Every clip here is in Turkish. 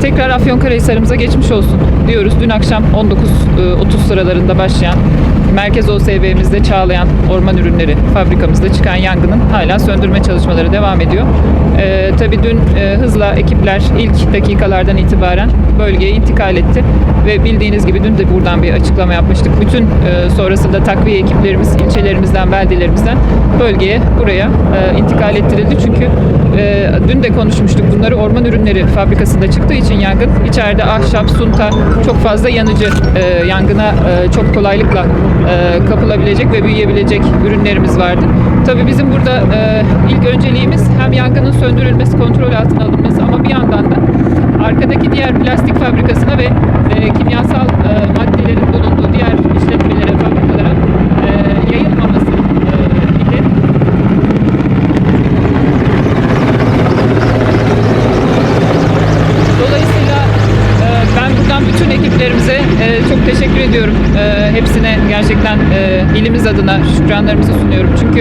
Tekrar Afyonkarahisar'ımıza geçmiş olsun diyoruz. Dün akşam 19.30 e, sıralarında başlayan Merkez OSB'mizde Çağlayan Orman Ürünleri fabrikamızda çıkan yangının hala söndürme çalışmaları devam ediyor. Ee, tabii dün e, hızla ekipler ilk dakikalardan itibaren bölgeye intikal etti ve bildiğiniz gibi dün de buradan bir açıklama yapmıştık. Bütün e, sonrasında takviye ekiplerimiz ilçelerimizden, beldelerimizden bölgeye buraya e, intikal ettirildi. Çünkü e, dün de konuşmuştuk bunları orman ürünleri fabrikasında çıktığı için yangın içeride ahşap, sunta çok fazla yanıcı e, yangına e, çok kolaylıkla e, kapılabilecek ve büyüyebilecek ürünlerimiz vardı. Tabii bizim burada e, ilk önceliğimiz hem yangının söndürülmesi, kontrol altına alınması ama bir yandan da arkadaki diğer plastik fabrikasına ve e, kimyasal e, maddelerin bulunduğu diğer işletmelere, fabrikalara e, yayılmaması e, ile Dolayısıyla e, ben buradan bütün ekiplerimize e, çok teşekkür ediyorum. E, hepsine gerçekten e, ilimiz adına şükranlarımızı sunuyorum. Çünkü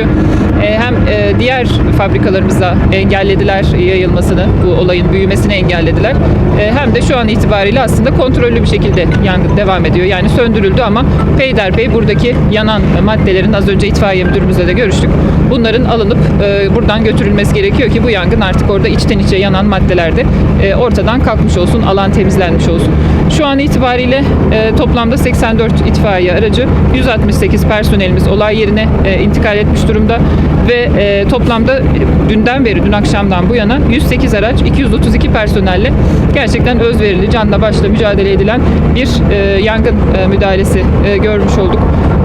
e, hem e, diğer fabrikalarımıza engellediler yayılmasını, bu olayın büyümesini engellediler. E, hem de şu an itibariyle aslında kontrollü bir şekilde yangın devam ediyor. Yani söndürüldü ama peyderpey buradaki yanan maddelerin az önce itfaiye müdürümüzle de görüştük. Bunların alınıp buradan götürülmesi gerekiyor ki bu yangın artık orada içten içe yanan maddelerde ortadan kalkmış olsun, alan temizlenmiş olsun. Şu an itibariyle e, toplamda 84 itfaiye aracı, 168 personelimiz olay yerine e, intikal etmiş durumda ve e, toplamda dünden beri, dün akşamdan bu yana 108 araç, 232 personelle gerçekten özverili, canla başla mücadele edilen bir e, yangın e, müdahalesi e, görmüş olduk.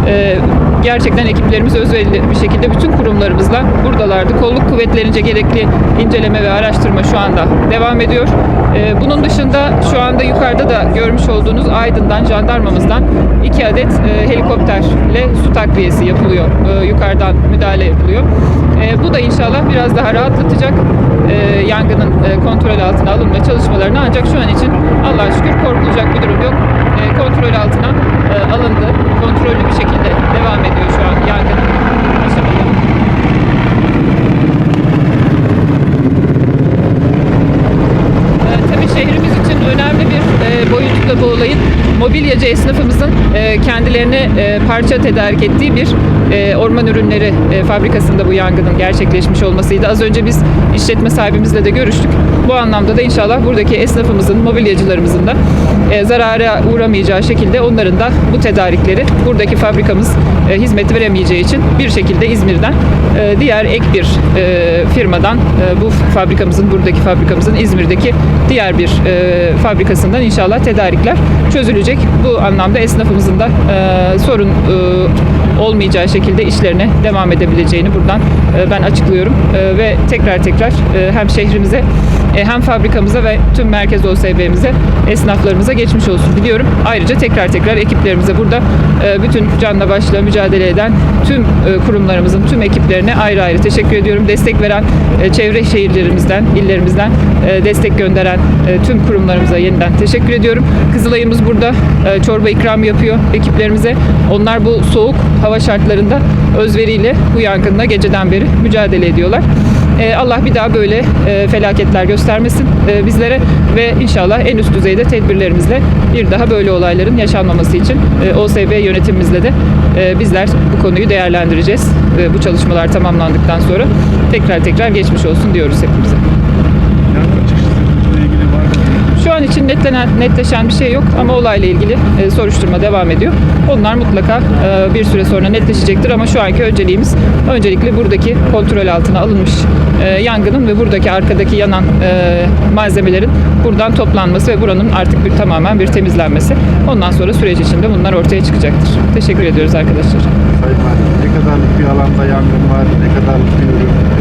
E, gerçekten ekiplerimiz özverili bir şekilde bütün kurumlarımızla buradalardı. Kolluk kuvvetlerince gerekli inceleme ve araştırma şu anda devam ediyor. E, bunun dışında şu anda yukarıda da görmüş olduğunuz Aydın'dan, jandarmamızdan iki adet e, helikopterle su takviyesi yapılıyor. E, yukarıdan müdahale yapılıyor. E, bu da inşallah biraz daha rahatlatacak e, yangının e, kontrol altına alınma çalışmalarını ancak şu an için Allah'a şükür korkulacak bir durum yok. E, kontrol altına e, alındı. Kontrollü bir şekilde devam ediyor şu an yangının aşamaları. Ee, tabii şehrimiz için önemli bir e, boyutu da bu olayın mobilyacı esnafımızın e, kendilerine e, parça tedarik ettiği bir e, orman ürünleri e, fabrikasında bu yangının gerçekleşmiş olmasıydı. Az önce biz işletme sahibimizle de görüştük. Bu anlamda da inşallah buradaki esnafımızın, mobilyacılarımızın da e, zarara uğramayacağı şekilde onların da bu tedarikleri buradaki fabrikamız e, hizmet veremeyeceği için bir şekilde İzmir'den e, diğer ek bir e, firmadan e, bu fabrikamızın buradaki fabrikamızın İzmir'deki diğer bir e, fabrikasından inşallah tedarikler çözülecek. Bu anlamda esnafımızın da e, sorun e, olmayacağı şekilde işlerine devam edebileceğini buradan e, ben açıklıyorum. E, ve tekrar tekrar e, hem şehrimize hem fabrikamıza ve tüm merkez OSB'mize, esnaflarımıza geçmiş olsun diliyorum. Ayrıca tekrar tekrar ekiplerimize burada e, bütün canla başla mücadele eden tüm e, kurumlarımızın, tüm ekiplerine ayrı ayrı teşekkür ediyorum. Destek veren e, çevre şehirlerimizden, illerimizden e, destek gönderen e, tüm kurumlarımıza yeniden teşekkür ediyorum. Kızılay'ımız burada e, çorba ikram yapıyor ekiplerimize. Onlar bu soğuk hava şartlarında özveriyle bu yangınla geceden beri mücadele ediyorlar. E, Allah bir daha böyle e, felaketler göstermesin e, bizlere ve inşallah en üst düzeyde tedbirlerimizle bir daha böyle olayların yaşanmaması için e, OSB yönetimimizle de e, bizler bu konuyu değerlendireceğiz. Bu çalışmalar tamamlandıktan sonra tekrar tekrar geçmiş olsun diyoruz hepimize. Yangın çıkışıyla ilgili var mı? Şu an için netlenen, netleşen bir şey yok ama olayla ilgili e, soruşturma devam ediyor. Onlar mutlaka e, bir süre sonra netleşecektir ama şu anki önceliğimiz öncelikle buradaki kontrol altına alınmış e, yangının ve buradaki arkadaki yanan e, malzemelerin buradan toplanması ve buranın artık bir tamamen bir temizlenmesi. Ondan sonra süreç içinde bunlar ortaya çıkacaktır. Teşekkür ediyoruz arkadaşlar. Sayın Valim, ne kadarlık bir alanda yangın var, ne kadarlık bir ürün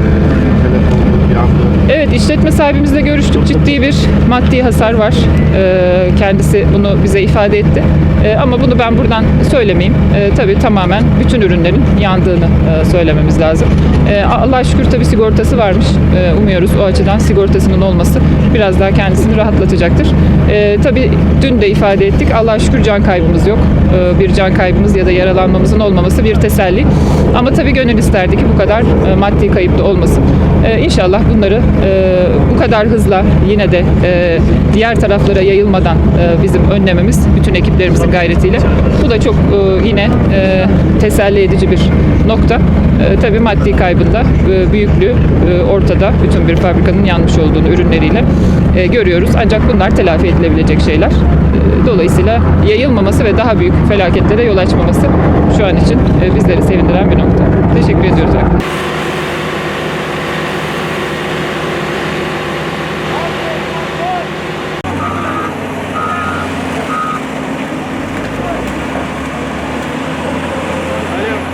Evet işletme sahibimizle görüştük. Ciddi bir maddi hasar var. Ee, kendisi bunu bize ifade etti. Ee, ama bunu ben buradan söylemeyeyim. Ee, tabii tamamen bütün ürünlerin yandığını e, söylememiz lazım. Ee, Allah'a şükür tabii sigortası varmış. Umuyoruz o açıdan sigortasının olması biraz daha kendisini rahatlatacaktır. Ee, tabii dün de ifade ettik. Allah'a şükür can kaybımız yok. Bir can kaybımız ya da yaralanmamızın olmaması bir teselli. Ama tabii gönül isterdi ki bu kadar e, maddi kayıp da olmasın. E, inşallah bunları e, bu kadar hızla yine de e, diğer taraflara yayılmadan e, bizim önlememiz bütün ekiplerimizin gayretiyle. Bu da çok yine teselli edici bir nokta. Tabii maddi kaybında e, büyüklüğü ortada bütün bir fabrikanın yanmış olduğunu ürünleriyle görüyoruz. Ancak bunlar telafi edilebilecek şeyler. Dolayısıyla yayılmaması ve daha büyük felaketlere yol açmaması şu an için bizleri sevindiren bir nokta. Teşekkür ediyoruz. arkadaşlar.